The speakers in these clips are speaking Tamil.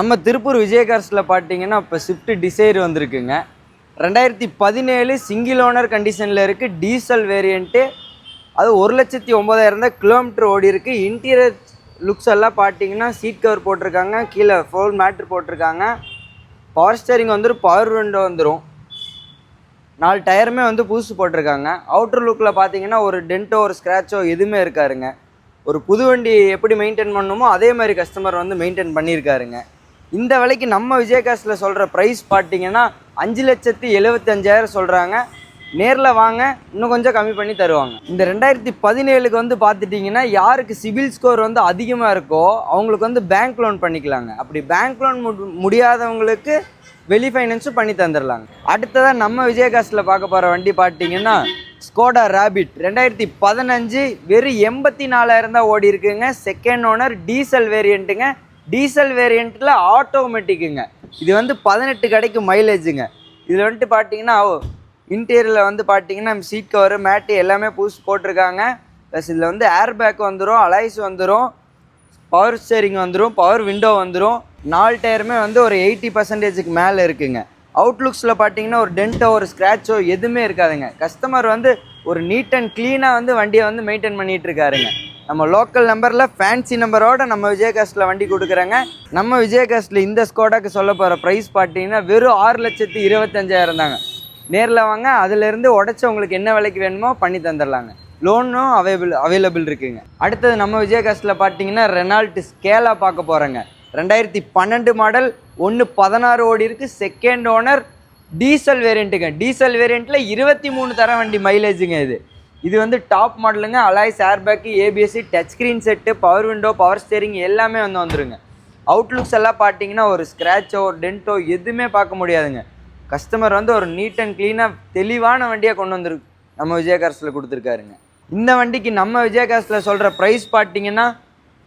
நம்ம திருப்பூர் விஜயகார்ஸில் பார்த்தீங்கன்னா இப்போ ஸ்விஃப்ட் டிசைர் வந்திருக்குங்க. ரெண்டாயிரத்தி பதினேழு சிங்கிள் ஓனர் கண்டிஷனில் இருக்குது டீசல் வேரியண்ட்டு அது ஒரு லட்சத்தி ஒம்பதாயிரம் தான் கிலோமீட்டர் ஓடி இருக்குது இன்டீரியர் லுக்ஸ் எல்லாம் பார்த்தீங்கன்னா சீட் கவர் போட்டிருக்காங்க கீழே ஃபோல் மேட்ரு போட்டிருக்காங்க. பவர் ஸ்டேரிங் வந்துடும் பவர் விண்டோ வந்துடும் நாலு டயருமே வந்து புதுசு போட்டிருக்காங்க. அவுட்டர் லுக்கில் பார்த்தீங்கன்னா ஒரு டென்ட்டோ ஒரு ஸ்க்ராச்சோ எதுவுமே இருக்காருங்க. ஒரு புது வண்டி எப்படி மெயின்டைன் பண்ணணுமோ அதே மாதிரி கஸ்டமர் வந்து மெயின்டைன் பண்ணியிருக்காருங்க. இந்த விலைக்கு நம்ம விஜயகாஸ்டில் சொல்கிற ப்ரைஸ் பார்த்தீங்கன்னா அஞ்சு லட்சத்தி எழுபத்தஞ்சாயிரம் சொல்கிறாங்க. நேரில் வாங்க இன்னும் கொஞ்சம் கம்மி பண்ணி தருவாங்க. இந்த ரெண்டாயிரத்தி பதினேழுக்கு வந்து பார்த்துட்டிங்கன்னா யாருக்கு சிவில் ஸ்கோர் வந்து அதிகமாக இருக்கோ அவங்களுக்கு வந்து பேங்க் லோன் பண்ணிக்கலாங்க. அப்படி பேங்க் லோன் முடியாதவங்களுக்கு வெளி ஃபைனான்ஸும் பண்ணி தந்துடலாங்க. அடுத்ததாக நம்ம விஜயகாஸ்டில் பார்க்க போகிற வண்டி பார்த்தீங்கன்னா ஸ்கோடா ரேபிட் ரெண்டாயிரத்தி பதினஞ்சு வெறும் எண்பத்தி நாலாயிரம் தான் ஓடி இருக்குங்க செகண்ட் ஓனர் டீசல் வேரியண்ட்டுங்க டீசல் வேரியண்ட்டில் ஆட்டோமேட்டிக்குங்க இது வந்து பதினெட்டு கிடைக்கும் மைலேஜுங்க இதில் வந்துட்டு பார்த்தீங்கன்னா இன்டீரியரில் வந்து பார்த்தீங்கன்னா சீட் கவரு மேட்டு எல்லாமே புதுசு போட்டிருக்காங்க. ப்ளஸ் இதில் வந்து ஏர் பேக் வந்துடும் அலைஸ் வந்துடும் பவர் ஸ்டேரிங் வந்துடும் பவர் விண்டோ வந்துடும் நாலு டயருமே வந்து ஒரு எயிட்டி பர்சன்டேஜுக்கு மேலே இருக்குங்க. அவுட்லுக்ஸில் பார்த்தீங்கன்னா ஒரு டென்ட்டோ ஒரு ஸ்க்ராச்சோ எதுவுமே இருக்காதுங்க. கஸ்டமர் வந்து ஒரு நீட் அண்ட் க்ளீனாக வந்து வண்டியை வந்து மெயின்டைன் பண்ணிகிட்டு இருக்காருங்க. நம்ம லோக்கல் நம்பரில் ஃபேன்சி நம்பரோட நம்ம விஜயகாஸ்டில் வண்டி கொடுக்குறாங்க. நம்ம விஜயகாஸ்டில் இந்த ஸ்கோடாக்கு சொல்ல போகிற ப்ரைஸ் பார்த்தீங்கன்னா வெறும் ஆறு லட்சத்து இருபத்தஞ்சாயிரம் தாங்க. நேரில் வாங்க அதிலேருந்து உடச்சி உங்களுக்கு என்ன விலைக்கு வேணுமோ பண்ணி தந்துடலாங்க லோனும் அவைபிள் அவைலபிள் இருக்குங்க. அடுத்தது நம்ம விஜயகாஸ்டில் பார்த்தீங்கன்னா ரெனால்ட் ஸ்கேலா பார்க்க போகிறோங்க ரெண்டாயிரத்தி பன்னெண்டு மாடல் ஒன்று பதினாறு ஓடி இருக்குது செகண்ட் ஓனர் டீசல் வேரியண்ட்டுங்க டீசல் வேரியண்ட்டில் இருபத்தி மூணு தர வண்டி மைலேஜுங்க இது. இது வந்து டாப் மாடலுங்க. Alloys airbag ABSC touch screen set power window power steering எல்லாமே வந்து வந்துருங்க. அவுட்லுக்ஸ் எல்லாம் பார்த்தீங்கன்னா ஒரு ஸ்க்ராச்சோ ஒரு டென்ட்டோ எதுவுமே பார்க்க முடியாதுங்க. கஸ்டமர் வந்து ஒரு நீட் அண்ட் க்ளீனாக தெளிவான வண்டியாக கொண்டு வந்துருக்கு நம்ம விஜயகாசில் கொடுத்துருக்காருங்க. இந்த வண்டிக்கு நம்ம விஜயகாசில் சொல்கிற ப்ரைஸ் பார்த்தீங்கன்னா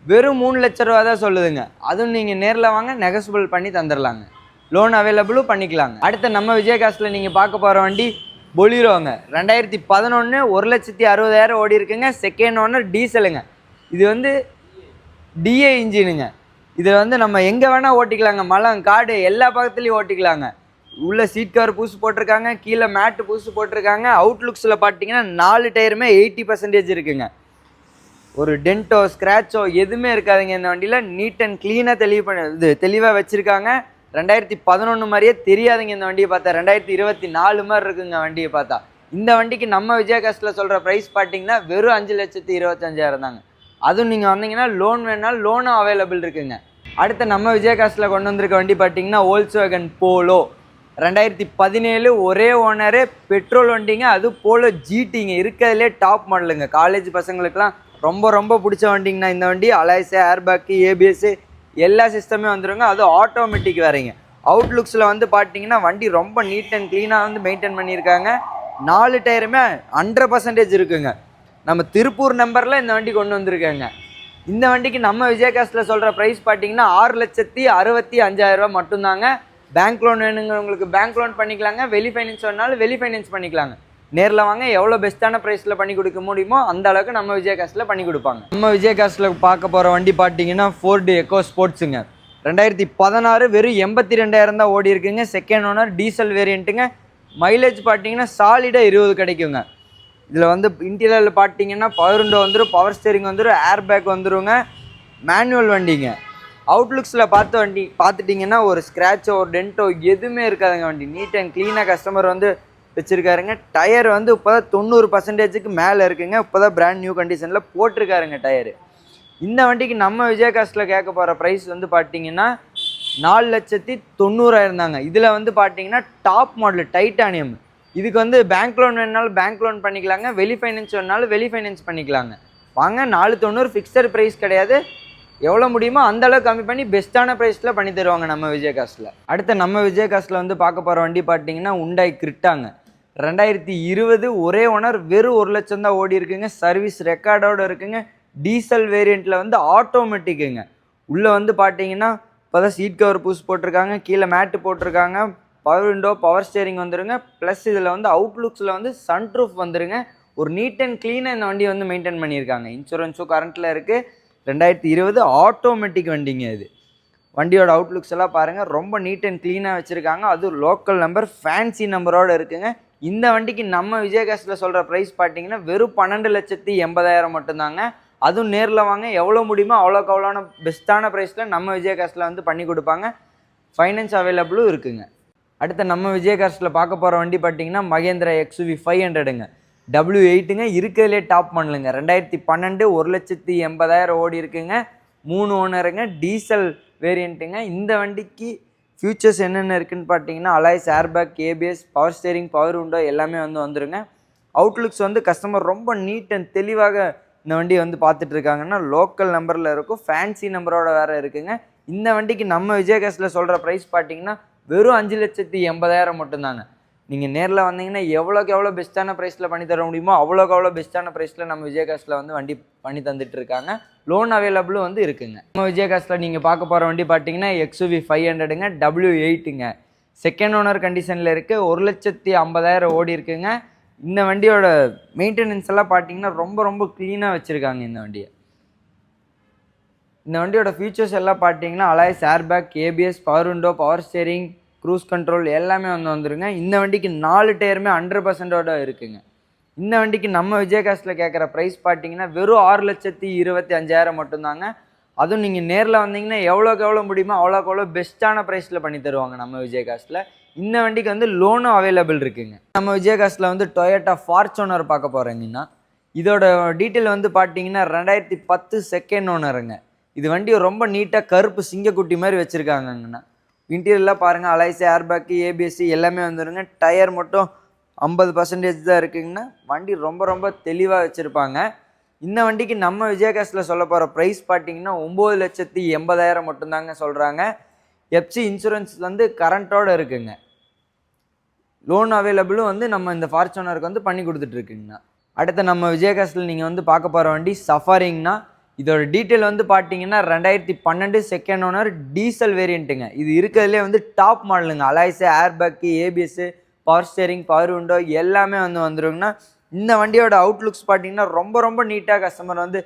வெறும் மூணு லட்ச ரூபா தான் சொல்லுதுங்க. அதுவும் நீங்கள் நேரில் வாங்க நெகசிபிள் பண்ணி தந்துடலாங்க லோன் அவைலபிளும் பண்ணிக்கலாங்க. அடுத்த நம்ம விஜயகாசில் நீங்கள் பார்க்க போகிற வண்டி பொலிரோங்க ரெண்டாயிரத்தி பதினொன்று ஒரு லட்சத்தி அறுபதாயிரம் ஓடி இருக்குங்க. செகண்ட் ஓனர் டீசலுங்க இது வந்து டிஏ இன்ஜினுங்க. இதில் வந்து நம்ம எங்கே வேணால் ஓட்டிக்கலாங்க. மலம் காடு எல்லா பக்கத்துலேயும் ஓட்டிக்கலாங்க. உள்ளே சீட் கவர் பூசு போட்டிருக்காங்க. கீழே மேட்டு பூசு போட்டிருக்காங்க. அவுட்லுக்ஸில் பார்த்தீங்கன்னா நாலு டயருமே எயிட்டி பர்சன்டேஜ் இருக்குங்க. ஒரு டென்ட்டோ ஸ்க்ராச்சோ எதுவுமே இருக்காதுங்க இந்த வண்டியில். நீட் அண்ட் க்ளீனாக தெளிவு பண்ண இது தெளிவாக வச்சுருக்காங்க. ரெண்டாயிரத்தி பதினொன்று மாதிரியே தெரியாதுங்க இந்த வண்டியை பார்த்தா. ரெண்டாயிரத்தி இருபத்தி நாலு மாதிரி இருக்குங்க வண்டியை பார்த்தா. இந்த வண்டிக்கு நம்ம விஜயகாஸ்டில் சொல்கிற ப்ரைஸ் பார்த்தீங்கன்னா வெறும் அஞ்சு லட்சத்தி இருபத்தஞ்சாயிரம் தாங்க. அதுவும் நீங்கள் வந்தீங்கன்னா லோன் வேணாலும் லோனும் அவைலபிள் இருக்குங்க. அடுத்து நம்ம விஜயகாஸ்டில் கொண்டு வந்திருக்க வண்டி பார்த்தீங்கன்னா ஓல்ஸ்வேகன் போலோ ரெண்டாயிரத்தி பதினேழு ஒரே ஓனரு பெட்ரோல் வண்டிங்க அது போலோ ஜிடிங்க இருக்கிறதுலே டாப் மாடலுங்க காலேஜ் பசங்களுக்குலாம் ரொம்ப ரொம்ப பிடிச்ச வண்டிங்கண்ணா இந்த வண்டி. அலாய்ஸு ஏர்பேக்கு ஏபிஎஸ்ஸு எல்லா சிஸ்டமே வந்துருங்க. அது ஆட்டோமேட்டிக் வேறங்க. அவுட்லுக்ஸில் வந்து பார்த்தீங்கன்னா வண்டி ரொம்ப நீட் அண்ட் க்ளீனாக வந்து மெயின்டைன் பண்ணியிருக்காங்க. நாலு டயருமே ஹண்ட்ரட் பர்சன்டேஜ் இருக்குங்க. நம்ம திருப்பூர் நம்பரில் இந்த வண்டி கொண்டு வந்திருக்காங்க. இந்த வண்டிக்கு நம்ம விஜயகாஸ்டில் சொல்கிற ப்ரைஸ் பார்த்தீங்கன்னா ஆறு லட்சத்தி அறுபத்தி அஞ்சாயிரரூபா மட்டும்தாங்க. பேங்க் லோன் வேணுங்கிறவங்களுக்கு பேங்க் லோன் பண்ணிக்கலாங்க. வெளி ஃபைனான்ஸ் வேணாலும் வெளி ஃபைனான்ஸ் பண்ணிக்கலாங்க. நேரில் வாங்க எவ்வளோ பெஸ்ட்டான ப்ரைஸில் பண்ணி கொடுக்க முடியுமோ அந்த அளவுக்கு நம்ம விஜயகாஸ்டில் பண்ணி கொடுப்பாங்க. நம்ம விஜயகாஸ்டில் பார்க்க போகிற வண்டி பார்த்தீங்கன்னா ஃபோர்டு எக்கோ ஸ்போர்ட்ஸுங்க ரெண்டாயிரத்தி பதினாறு வெறும் எண்பத்தி ரெண்டாயிரம் தான் ஓடி இருக்குங்க. செகண்ட் ஓனர் டீசல் வேரியண்ட்டுங்க மைலேஜ் பார்த்தீங்கன்னா சாலிடாக இருபது கிடைக்குங்க. இதில் வந்து இன்டீரியரில் பார்த்தீங்கன்னா பவர் விண்டோ வந்துடும் பவர் ஸ்டேரிங் வந்துடும் ஏர் பேக் வந்துருங்க. மேனுவல் வண்டிங்க. அவுட்லுக்ஸில் பார்த்த வண்டி பார்த்துட்டிங்கன்னா ஒரு ஸ்க்ராச்சோ ஒரு டென்ட்டோ எதுவுமே இருக்காதுங்க வண்டி. நீட் அண்ட் க்ளீனாக கஸ்டமர் வந்து வச்சுருக்காருங்க. டயர் வந்து இப்போ தான் தொண்ணூறு பர்சன்டேஜுக்கு மேலே இருக்குங்க. இப்போ தான் பிராண்ட் நியூ கண்டிஷனில் போட்டிருக்காருங்க டயரு. இந்த வண்டிக்கு நம்ம விஜயகாஸ்டில் கேட்க போகிற ப்ரைஸ் வந்து பார்த்தீங்கன்னா நாலு லட்சத்தி தொண்ணூறாயிரம் தாங்க. இதில் வந்து பார்த்தீங்கன்னா டாப் மாடல் டைட்டானியம் இதுக்கு வந்து பேங்க் லோன் வேணுனாலும் பேங்க் லோன் பண்ணிக்கலாங்க. வெளி ஃபைனான்ஸ் வேணுனாலும் வெளி ஃபைனான்ஸ் பண்ணிக்கலாங்க. வாங்க நாலு தொண்ணூறு ஃபிக்ஸட் ப்ரைஸ் கிடையாது. எவ்வளோ முடியுமோ அந்த அளவுக்கு கம்மி பண்ணி பெஸ்ட்டான ப்ரைஸில் பண்ணி தருவாங்க நம்ம விஜயகாஸ்டில். அடுத்து நம்ம விஜயகாஸ்டில் வந்து பார்க்க போகிற வண்டி பார்த்தீங்கன்னா உண்டாய் கிரிட்டாங்க ரெண்டாயிரத்தி இருபது ஒரே ஓனர் வெறும் ஒரு லட்சம் தான் ஓடி இருக்குங்க. சர்வீஸ் ரெக்கார்டோடு இருக்குங்க. டீசல் வேரியண்ட்டில் வந்து ஆட்டோமேட்டிக்குங்க. உள்ளே வந்து பார்த்தீங்கன்னா இப்போ தான் சீட் கவர் பூஸ் போட்டிருக்காங்க. கீழே மேட்டு போட்டிருக்காங்க. பவர் விண்டோ பவர் ஸ்டேரிங் வந்துருங்க. ப்ளஸ் இதில் வந்து அவுட்லுக்ஸில் வந்து சன்ட்ரூஃப் வந்துருங்க. ஒரு நீட் அண்ட் க்ளீனாக இந்த வண்டியை வந்து மெயின்டைன் பண்ணியிருக்காங்க. இன்சூரன்ஸும் கரண்ட்டில் இருக்குது ரெண்டாயிரத்தி இருபது ஆட்டோமேட்டிக் வண்டிங்க இது. வண்டியோட அவுட்லுக்ஸ் எல்லாம் பாருங்கள் ரொம்ப நீட் அண்ட் க்ளீனாக வச்சுருக்காங்க. அதுவும் லோக்கல் நம்பர் ஃபேன்சி நம்பரோடு இருக்குங்க. இந்த வண்டிக்கு நம்ம விஜயகாஸ்டில் சொல்கிற ப்ரைஸ் பார்த்தீங்கன்னா வெறும் பன்னெண்டு லட்சத்தி எண்பதாயிரம் மட்டும்தாங்க. அதுவும் நேரில் வாங்க. எவ்வளோ முடியுமோ அவ்வளோக்கு அவ்வளோன பெஸ்ட்டான ப்ரைஸில் நம்ம விஜயகாஸ்டில் வந்து பண்ணி கொடுப்பாங்க. ஃபைனான்ஸ் அவைலபிளும் இருக்குங்க. அடுத்து நம்ம விஜயகாஸ்டில் பார்க்க போகிற வண்டி பார்த்தீங்கன்னா மகேந்திரா எக்ஸ்வி ஃபைவ் ஹண்ட்ரடுங்க டபிள்யூ எயிட்டுங்க இருக்கிறதுலே டாப் பண்ணலுங்க ரெண்டாயிரத்தி பன்னெண்டு ஒரு லட்சத்தி எண்பதாயிரம் ஓடி இருக்குங்க. மூணு ஓனருங்க டீசல் வேரியண்ட்டுங்க இந்த வண்டிக்கு ஃபியூச்சர்ஸ் என்னென்ன இருக்குன்னு பார்த்தீங்கன்னா alloys airbag ABS power steering power window எல்லாமே வந்து வந்துருங்க. அவுட்லுக்ஸ் வந்து கஸ்டமர் ரொம்ப நீட் அண்ட் தெளிவாக இந்த வண்டி வந்து பார்த்துட்டு இருக்காங்கன்னா லோக்கல் நம்பரில் இருக்கும் ஃபேன்சி நம்பரோட வேறு இருக்குங்க. இந்த வண்டிக்கு நம்ம விஜயகாஸில் சொல்கிற ப்ரைஸ் பார்த்தீங்கன்னா வெறும் அஞ்சு லட்சத்தி எண்பதாயிரம் மட்டும்தாங்க. நீங்கள் நேரில் வந்தீங்கன்னா எவ்வளோக்கு எவ்வளோ பெஸ்ட்டான ப்ரைஸில் பண்ணி தர முடியுமோ அவ்வளோக்கு அவ்வளோ பெஸ்ட்டான ப்ரைஸில் நம்ம விஜயகாஸ்டில் வந்து வண்டி பண்ணி தந்துட்டு இருக்காங்க. லோன் அவைலபிளும் வந்து இருக்குங்க. நம்ம விஜயகாஷில் நீங்கள் பார்க்க போகிற வண்டி பார்த்தீங்கன்னா எக்ஸ்யூவி ஃபைவ் ஹண்ட்ரடுங்க டபிள்யூ எயிட்டுங்க செகண்ட் ஓனர் கண்டிஷனில் இருக்குது ஒரு லட்சத்தி ஐம்பதாயிரம் ஓடி இருக்குங்க. இந்த வண்டியோட மெயின்டெனன்ஸ் எல்லாம் பார்த்தீங்கன்னா ரொம்ப ரொம்ப க்ளீனாக வச்சுருக்காங்க இந்த வண்டியை. இந்த வண்டியோட ஃபீச்சர்ஸ் எல்லாம் பார்த்தீங்கன்னா alloys airbag ABS power window power steering cruise control எல்லாமே வந்து வந்துருங்க. இந்த வண்டிக்கு நாலு டயருமே ஹண்ட்ரட் பர்சன்டோட இருக்குங்க. இந்த வண்டிக்கு நம்ம விஜயகாஸ்டில் கேட்குற ப்ரைஸ் பார்த்தீங்கன்னா வெறும் ஆறு லட்சத்தி இருபத்தி அஞ்சாயிரம் மட்டும்தாங்க. அதுவும் நீங்கள் நேரில் வந்தீங்கன்னா எவ்வளோக்கு எவ்வளோ முடியுமோ அவ்வளோக்கு எவ்வளோ பெஸ்ட்டான ப்ரைஸில் பண்ணி தருவாங்க நம்ம விஜயகாஸ்டில். இந்த வண்டிக்கு வந்து லோனும் அவைலபிள் இருக்குங்க. நம்ம விஜயகாஸ்டில் வந்து டொயோட்டா ஃபார்ச்சுனர் பார்க்க போகிறீங்கன்னா இதோட டீட்டெயில் வந்து பார்த்தீங்கன்னா ரெண்டாயிரத்தி பத்து செகண்ட் ஓனருங்க இது வண்டி ரொம்ப நீட்டாக கருப்பு சிங்கக்குட்டி மாதிரி வச்சுருக்காங்கங்கண்ணா. இன்டீரியர்லாம் பாருங்கள் அலைசி ஏர்பேக்கு ஏபிஎஸ்சி எல்லாமே வந்துடுங்க டயர் மட்டும் ஐம்பது பர்சன்டேஜ் தான் இருக்குங்கன்னா வண்டி ரொம்ப ரொம்ப தெளிவாக வச்சுருப்பாங்க. இந்த வண்டிக்கு நம்ம விஜயகாஸ்டில் சொல்ல போகிற ப்ரைஸ் பார்த்தீங்கன்னா ஒம்பது லட்சத்தி எண்பதாயிரம் மட்டும்தாங்க சொல்கிறாங்க எஃப்சி இன்சூரன்ஸ் வந்து கரண்ட்டோட இருக்குங்க. லோன் அவைலபிளும் வந்து நம்ம இந்த ஃபார்ச்சுனருக்கு வந்து பண்ணி கொடுத்துட்ருக்குங்கண்ணா அடுத்து நம்ம விஜயகாஸ்டில் நீங்கள் வந்து பார்க்க போகிற வண்டி சஃபாரிங்னா இதோட டீட்டெயில் வந்து பார்த்தீங்கன்னா ரெண்டாயிரத்தி பன்னெண்டு செகண்ட் ஓனர் டீசல் வேரியண்ட்டுங்க இது இருக்கிறதுலே வந்து டாப் மாடலுங்க alloys airbag ABS power steering power window எல்லாமே வந்து வந்துருங்கன்னா இந்த வண்டியோட அவுட்லுக்ஸ் பார்த்தீங்கன்னா ரொம்ப ரொம்ப நீட்டாக கஸ்டமர் வந்து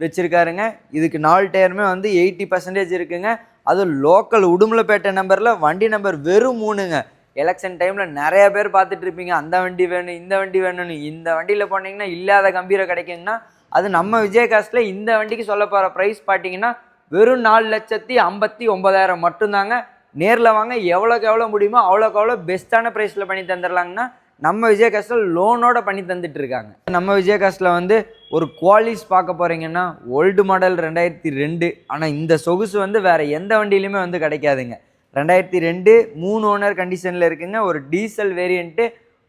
வச்சுருக்காருங்க. இதுக்கு நாலு டயருமே வந்து எயிட்டி பர்சன்டேஜ் இருக்குங்க. அதுவும் லோக்கல் உடுமலைப்பேட்டை நம்பரில் வண்டி நம்பர் வெறும் மூணுங்க. எலெக்ஷன் டைமில் நிறைய பேர் பார்த்துட்ருப்பீங்க அந்த வண்டி வேணும் இந்த வண்டி வேணும்னு. இந்த வண்டியில் போனீங்கன்னா இல்லாத கம்பீரம் கிடைக்குங்கன்னா அது நம்ம விஜயகாஸ்டில் இந்த வண்டிக்கு சொல்ல போகிற ப்ரைஸ் பார்த்தீங்கன்னா வெறும் நாலு லட்சத்தி ஐம்பத்தி ஒம்பதாயிரம் மட்டும்தாங்க. நேரில் வாங்க எவ்வளோக்கு எவ்வளோ முடியுமோ அவ்வளோக்கு அவ்வளோ பெஸ்ட்டான ப்ரைஸில் பண்ணி தந்துடலாங்கன்னா நம்ம விஜயகாஸ்டில் லோனோட பண்ணி தந்துட்டு இருக்காங்க. நம்ம விஜயகாஸ்டில் வந்து ஒரு குவாலிஸ் பார்க்க போகிறீங்கன்னா ஓல்டு மாடல் ரெண்டாயிரத்தி ரெண்டு. ஆனால் இந்த சொகுசு வந்து வேறு எந்த வண்டியிலுமே வந்து கிடைக்காதுங்க. ரெண்டாயிரத்தி ரெண்டு மூணு ஓனர் கண்டிஷனில் இருக்குங்க. ஒரு டீசல் வேரியண்ட்டு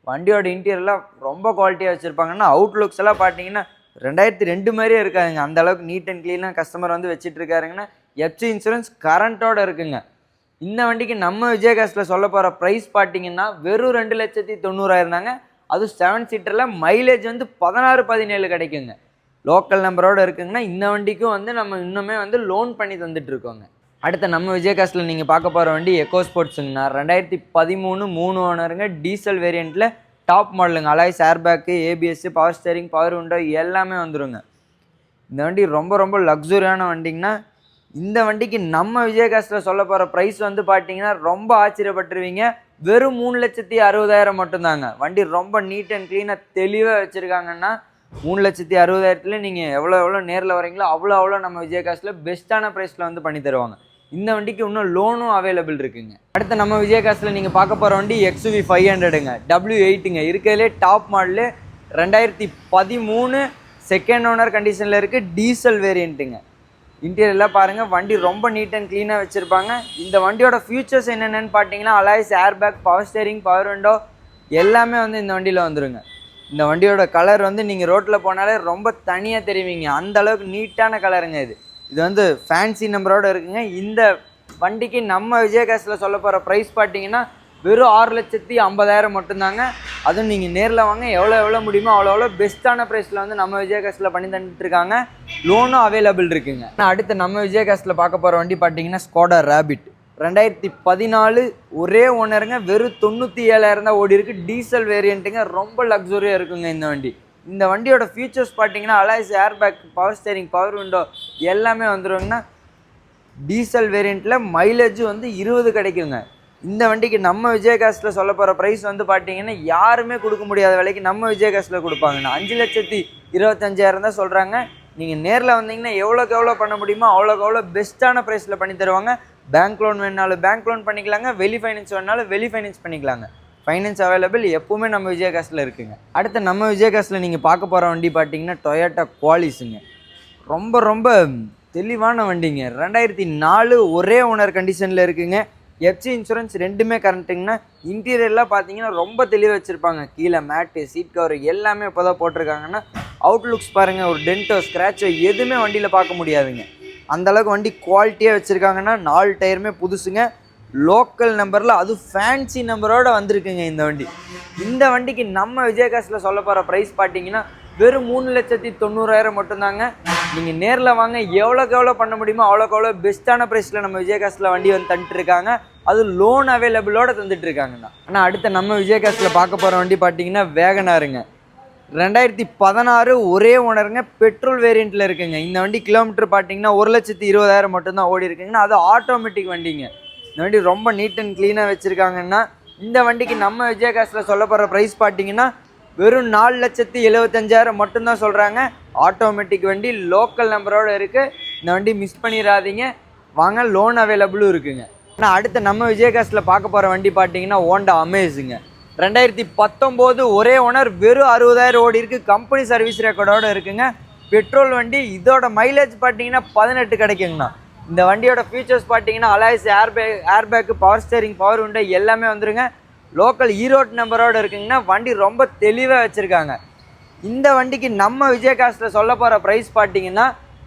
வண்டியோட இன்டீரியர்லாம் ரொம்ப குவாலிட்டியாக வச்சுருப்பாங்கன்னா அவுட்லுக்ஸ் எல்லாம் பார்த்தீங்கன்னா ரெண்டாயிரத்தி ரெண்டு மாதிரியே இருக்காதுங்க. அந்த அளவுக்கு நீட் அண்ட் க்ளீனாக கஸ்டமர் வந்து வச்சுட்டு இருக்காருங்கன்னா எஃப்சி இன்சூரன்ஸ் கரண்ட்டோட இருக்குங்க. இந்த வண்டிக்கு நம்ம விஜயகாஸ்டில் சொல்ல போகிற ப்ரைஸ் பார்த்தீங்கன்னா வெறும் ரெண்டு லட்சத்தி தொண்ணூறாயிரம் தாங்க. அதுவும் செவன் சீட்டரில் மைலேஜ் வந்து பதினாறு பதினேழு கிடைக்குங்க. லோக்கல் நம்பரோடு இருக்குங்கன்னா இந்த வண்டிக்கும் வந்து நம்ம இன்னுமே வந்து லோன் பண்ணி தந்துட்டு இருக்கோங்க. அடுத்த நம்ம விஜயகாஸ்டில் நீங்கள் பார்க்க போகிற வண்டி எக்கோ ஸ்போர்ட்ஸுங்கண்ணா ரெண்டாயிரத்தி பதிமூணு மூணு ஓனருங்க டீசல் வேரியண்ட்டில் டாப் மாடலுங்க. Alloys airbag ABS power steering power window எல்லாமே வந்துடுங்க இந்த வண்டி ரொம்ப ரொம்ப லக்ஸுரியான வண்டிங்கன்னா இந்த வண்டிக்கு நம்ம விஜயகாஸ்டில் சொல்ல போகிற ப்ரைஸ் வந்து பார்த்தீங்கன்னா ரொம்ப ஆச்சரியப்பட்டுருவீங்க. வெறும் மூணு லட்சத்தி அறுபதாயிரம் மட்டும்தாங்க. வண்டி ரொம்ப நீட் அண்ட் க்ளீனாக தெளிவாக வச்சுருக்காங்கன்னா மூணு லட்சத்தி அறுபதாயிரத்துல நீங்கள் எவ்வளோ எவ்வளோ நேரில் வரீங்களோ அவ்வளோ அவ்வளோ நம்ம விஜயகாஸ்டில் பெஸ்ட்டான ப்ரைஸில் வந்து பண்ணி தருவாங்க. இந்த வண்டிக்கு இன்னும் லோனும் அவைலபிள் இருக்குங்க. அடுத்து நம்ம விஜயகாசில் நீங்கள் பார்க்க போகிற வண்டி எக்ஸ்வி ஃபைவ் ஹண்ட்ரடுங்க டபிள்யூ எயிட்டுங்க இருக்கிறதுலே டாப் மாடலு ரெண்டாயிரத்தி பதிமூணு செகண்ட் ஓனர் கண்டிஷனில் இருக்குது டீசல் வேரியண்ட்டுங்க இன்டீரியர்லாம் பாருங்கள் வண்டி ரொம்ப நீட் அண்ட் க்ளீனாக வச்சுருப்பாங்க. இந்த வண்டியோட ஃபியூச்சர்ஸ் என்னென்னு பார்த்தீங்கன்னா alloys airbag power steering power window எல்லாமே வந்து இந்த வண்டியில் வந்துடுங்க இந்த வண்டியோட கலர் வந்து நீங்கள் ரோட்டில் போனாலே ரொம்ப தனியாக தெரிவிங்க. அந்த அளவுக்கு நீட்டான கலருங்க இது. இது வந்து ஃபேன்சி நம்பரோட இருக்குங்க. இந்த வண்டிக்கு நம்ம விஜயகாசில் சொல்ல போகிற ப்ரைஸ் பார்த்தீங்கன்னா வெறும் ஆறு லட்சத்தி ஐம்பதாயிரம் மட்டும்தாங்க. அதுவும் நீங்கள் நேரில் வாங்க எவ்வளோ எவ்வளோ முடியுமோ அவ்வளோ எவ்வளோ பெஸ்ட்டான ப்ரைஸில் வந்து நம்ம விஜயகாசில் பண்ணி தந்துட்டு இருக்காங்க. லோனும் அவைலபிள் இருக்குங்க. நான் அடுத்து நம்ம விஜயகாசில் பார்க்க போகிற வண்டி பார்த்தீங்கன்னா ஸ்கோடா ரேபிட் ரெண்டாயிரத்தி பதினாலு ஒரே ஓனருங்க வெறும் தொண்ணூற்றி ஏழாயிரம் தான் ஓடி இருக்குது டீசல் வேரியண்ட்டுங்க ரொம்ப லக்ஸுரியாக இருக்குங்க இந்த வண்டி. இந்த வண்டியோட ஃபீச்சர்ஸ் பார்த்தீங்கன்னா alloys airbag power steering power window எல்லாமே வந்துடுங்கன்னா டீசல் வேரியண்ட்டில் மைலேஜ் வந்து இருபது கிடைக்குங்க. இந்த வண்டிக்கு நம்ம விஜயகாஸ்டில் சொல்ல போகிற ப்ரைஸ் வந்து பார்த்தீங்கன்னா யாருமே கொடுக்க முடியாத விலைக்கு நம்ம விஜயகாஸ்டில் கொடுப்பாங்கண்ணா. அஞ்சு லட்சத்தி இருபத்தஞ்சாயிரம் தான் சொல்கிறாங்க நீங்கள் நேரில் வந்தீங்கன்னா எவ்வளோக்கு எவ்வளோ பண்ண முடியுமோ அவ்வளோக்கு எவ்வளோ பெஸ்ட்டான ப்ரைஸில் பண்ணி தருவாங்க. பேங்க் லோன் வேணாலும் பேங்க் லோன் பண்ணிக்கலாங்க. வெளி ஃபைனான்ஸ் வேணாலும் வெளி ஃபைனான்ஸ் பண்ணிக்கலாங்க. ஃபைனான்ஸ் அவைலபிள் எப்பவுமே நம்ம விஜயகாஸ்டில் இருக்குங்க. அடுத்து நம்ம விஜயகாஸ்டில் நீங்கள் பார்க்க போகிற வண்டி பார்த்தீங்கன்னா டொயோட்டா குவாலிஸுங்க ரொம்ப ரொம்ப தெளிவான வண்டிங்க. ரெண்டாயிரத்தி நாலு ஒரே ஓனர் கண்டிஷனில் இருக்குங்க. எஃப்சி இன்சூரன்ஸ் ரெண்டுமே கரண்ட்டுங்கன்னா இன்டீரியர்லாம் பார்த்தீங்கன்னா ரொம்ப தெளிவாக வச்சுருப்பாங்க. கீழே மேட்டு சீட் கவர் எல்லாமே இப்போ தான் போட்டிருக்காங்கன்னா அவுட்லுக்ஸ் பாருங்கள் ஒரு டென்ட்டோ ஸ்க்ராச்சோ எதுவுமே வண்டியில் பார்க்க முடியாதுங்க. அந்தளவுக்கு வண்டி குவாலிட்டியாக வச்சுருக்காங்கன்னா நாலு டயருமே புதுசுங்க. லோக்கல் நம்பரில் அது ஃபேன்சி நம்பரோடு வந்திருக்குங்க இந்த வண்டி. இந்த வண்டிக்கு நம்ம விஜயகாசில் சொல்ல போகிற ப்ரைஸ் பார்த்தீங்கன்னா வெறும் மூணு லட்சத்தி தொண்ணூறாயிரம் மட்டும்தாங்க. நீங்கள் நேரில் வாங்க எவ்வளோக்கு எவ்வளோ பண்ண முடியுமோ அவ்வளோக்கு எவ்வளோ பெஸ்ட்டான ப்ரைஸில் நம்ம விஜயகாசில் வண்டி வந்து தந்துட்டு இருக்காங்க அது லோன் அவைலபிளோடு தந்துட்டு இருக்காங்கண்ணா ஆனால் அடுத்த நம்ம விஜயகாசில் பார்க்க போகிற வண்டி பார்த்தீங்கன்னா வேகனாருங்க. ரெண்டாயிரத்தி பதினாறு ஒரே ஓனருங்க. பெட்ரோல் வேரியண்ட்டில் இருக்குங்க. இந்த வண்டி கிலோமீட்டர் பார்த்தீங்கன்னா ஒரு லட்சத்தி இருபதாயிரம் மட்டும்தான் ஓடி இருக்குங்கன்னா அது ஆட்டோமேட்டிக் வண்டிங்க. இந்த வண்டி ரொம்ப நீட் அண்ட் க்ளீனாக வச்சுருக்காங்கன்னா இந்த வண்டிக்கு நம்ம விஜயகாசில் சொல்ல போகிற ப்ரைஸ் பார்த்தீங்கன்னா வெறும் நாலு லட்சத்தி எழுபத்தஞ்சாயிரம் மட்டும்தான் சொல்கிறாங்க ஆட்டோமேட்டிக் வண்டி லோக்கல் நம்பரோட இருக்குது இந்த வண்டி மிஸ் பண்ணிடாதீங்க. வாங்க லோன் அவைலபிளும் இருக்குங்க. ஆனால் அடுத்து நம்ம விஜயகாசில் பார்க்க போகிற வண்டி பார்த்தீங்கன்னா ஹோண்டா அமேஸுங்க ரெண்டாயிரத்தி பத்தொம்போது ஒரே ஓனர் வெறும் அறுபதாயிரம் ஓடி இருக்குது கம்பெனி சர்வீஸ் ரெக்கார்டோடு இருக்குங்க. பெட்ரோல் வண்டி இதோட மைலேஜ் பார்த்தீங்கன்னா பதினெட்டு கிடைக்குங்கண்ணா. இந்த வண்டியோட ஃபீச்சர்ஸ் பார்த்தீங்கன்னா alloys air bag air bag power steering power உண்டை எல்லாமே வந்துருங்க. லோக்கல் ஈரோட் நம்பரோடு இருக்குங்கன்னா வண்டி ரொம்ப தெளிவாக வச்சுருக்காங்க. இந்த வண்டிக்கு நம்ம விஜயகாஸ்டில் சொல்ல போகிற ப்ரைஸ் பார்த்தீங்கன்னா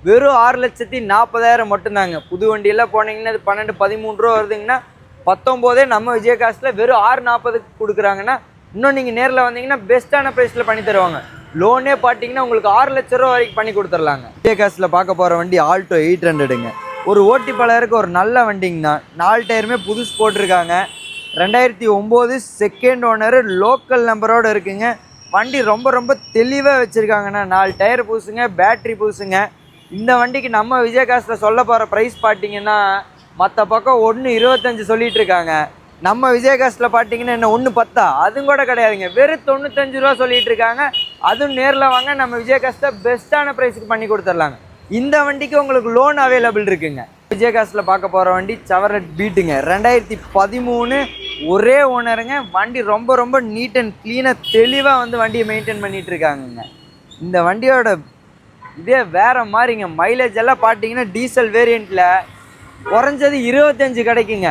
வெறும் ஆறு லட்சத்தி நாற்பதாயிரம் மட்டும்தாங்க. புது வண்டியெல்லாம் போனீங்கன்னா அது பன்னெண்டு பதிமூணு ரூபா வருதுங்கன்னா பத்தொம்போதே நம்ம விஜயகாஸ்டில் வெறும் ஆறு நாற்பதுக்கு கொடுக்குறாங்கன்னா இன்னும் நீங்கள் நேரில் வந்தீங்கன்னா பெஸ்ட்டான ப்ரைஸில் பண்ணி தருவாங்க. லோனே பார்த்தீங்கன்னா உங்களுக்கு ஆறு லட்ச ரூபா வரைக்கும் பண்ணி கொடுத்துர்லாங்க விஜயகாஸ்டில் பார்க்க போகிற வண்டி ஆல்டோ எயிட் ஹண்ட்ரடுங்க ஒரு ஓட்டி பலருக்கு ஒரு நல்ல வண்டிங்கண்ணா. நாலு டயருமே புதுசு போட்டிருக்காங்க. ரெண்டாயிரத்தி ஒம்பது செகண்ட் ஓனரு லோக்கல் நம்பரோடு இருக்குங்க. வண்டி ரொம்ப ரொம்ப தெளிவாக வச்சுருக்காங்கண்ணா. நாலு டயர் பூசுங்க பேட்ரி பூசுங்க. இந்த வண்டிக்கு நம்ம விஜயகாசில் சொல்ல போகிற ப்ரைஸ் பார்த்தீங்கன்னா மற்ற பக்கம் ஒன்று இருபத்தஞ்சி சொல்லிகிட்டு இருக்காங்க. நம்ம விஜயகாசில் பார்த்தீங்கன்னா என்ன ஒன்று பத்தா? அதுவும் கூட கிடையாதுங்க. வெறும் தொண்ணூத்தஞ்சு ரூபா சொல்லிகிட்டு இருக்காங்க. அதுவும் நேரில் வாங்க நம்ம விஜயகாசில் பெஸ்ட்டான ப்ரைஸுக்கு பண்ணி கொடுத்துர்லாங்க இந்த வண்டிக்கு உங்களுக்கு லோன் அவைலபிள் இருக்குங்க. விஜயகாசில் பார்க்க போகிற வண்டி சவரட் பீட்டுங்க ரெண்டாயிரத்தி பதிமூணு ஒரே ஓனருங்க. வண்டி ரொம்ப ரொம்ப நீட் அண்ட் க்ளீனாக தெளிவாக வந்து வண்டியை மெயின்டைன் பண்ணிகிட்டு இருக்காங்கங்க. இந்த வண்டியோட இதே வேறு மாதிரிங்க. மைலேஜ் எல்லாம் பார்த்தீங்கன்னா டீசல் வேரியண்ட்டில் குறைஞ்சது இருபத்தஞ்சு கிடைக்குங்க.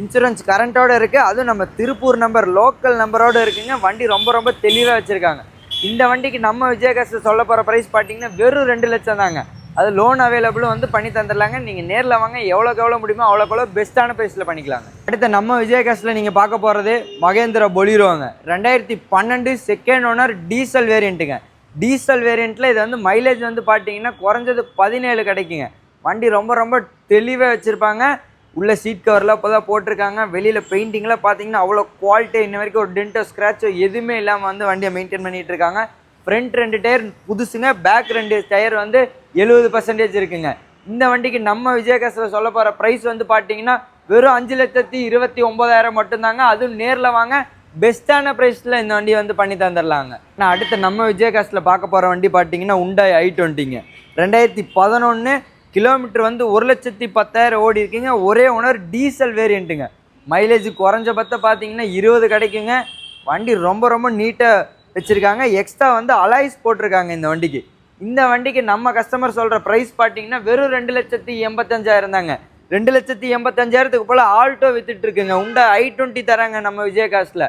இன்சூரன்ஸ் கரண்ட்டோடு இருக்குது அதுவும் நம்ம திருப்பூர் நம்பர் லோக்கல் நம்பரோடு இருக்குங்க. வண்டி ரொம்ப ரொம்ப தெளிவாக வச்சுருக்காங்க. இந்த வண்டிக்கு நம்ம விஜயகாச சொல்ல போகிற ப்ரைஸ் பார்த்தீங்கன்னா வெறும் ரெண்டு லட்சம் தாங்க அது லோன் அவைலபிளும் வந்து பண்ணி தந்துடலாங்க. நீங்கள் நேரில் வாங்க எவ்வளோக்கு எவ்வளோ முடியுமோ அவ்வளோக்கு எவ்வளோ பெஸ்ட்டான ப்ரைஸில் பண்ணிக்கலாங்க. அடுத்து நம்ம விஜயகாசில் நீங்கள் பார்க்க போகிறது மகேந்திரா பொலிரோங்க. ரெண்டாயிரத்தி பன்னெண்டு செகண்ட் ஓனர் டீசல் வேரியண்ட்டுங்க டீசல் வேரியண்ட்டில் இது வந்து மைலேஜ் வந்து பார்த்தீங்கன்னா குறைஞ்சது பதினேழு கிடைக்குங்க. வண்டி ரொம்ப ரொம்ப தெளிவாக வச்சுருப்பாங்க. உள்ளே சீட் கவர்லாம் இப்போ தான் போட்டிருக்காங்க. வெளியில் பெயிண்டிங்லாம் பார்த்தீங்கன்னா அவ்வளோ குவாலிட்டி இன்ன வரைக்கும் ஒரு டென்ட்டோ ஸ்க்ராச்சோ எதுவுமே இல்லாமல் வந்து வண்டியை மெயின்டைன் பண்ணிட்டு இருக்காங்க. ஃப்ரண்ட் ரெண்டு டயர் புதுசுங்க. பேக் ரெண்டு டயர் வந்து எழுபது பர்சன்டேஜ் இருக்குங்க. இந்த வண்டிக்கு நம்ம விஜயகாசில் சொல்ல போகிற ப்ரைஸ் வந்து பார்த்தீங்கன்னா வெறும் அஞ்சு லட்சத்தி இருபத்தி ஒம்பதாயிரம் மட்டும்தாங்க. அதுவும் நேரில் வாங்க பெஸ்ட்டான ப்ரைஸில் இந்த வண்டி வந்து பண்ணி தந்துடலாங்க நான் அடுத்து நம்ம விஜயகாசில் பார்க்க போகிற வண்டி பார்த்தீங்கன்னா உண்டாய் ஐ டுவெண்ட்டிங்க ரெண்டாயிரத்தி பதினொன்று கிலோமீட்டர் வந்து ஒரு லட்சத்தி பத்தாயிரம் ஓடி இருக்குங்க. ஒரே ஓனர் டீசல் வேரியண்ட்டுங்க மைலேஜ் குறைஞ்ச பற்ற பார்த்தீங்கன்னா இருபது கிடைக்குங்க. வண்டி ரொம்ப ரொம்ப நீட்டாக வச்சுருக்காங்க. எக்ஸ்ட்ரா வந்து அலாய்ஸ் போட்டிருக்காங்க இந்த வண்டிக்கு. இந்த வண்டிக்கு நம்ம கஸ்டமர் சொல்கிற ப்ரைஸ் பார்த்தீங்கன்னா வெறும் ரெண்டு லட்சத்தி எண்பத்தஞ்சாயிரம் தாங்க ரெண்டு லட்சத்தி எண்பத்தஞ்சாயிரத்துக்கு போல் ஆல்டோ வித்துட்டு இருக்குங்க. உண்டா ஐ டுவெண்ட்டி தராங்க நம்ம விஜயகாஸ்டில்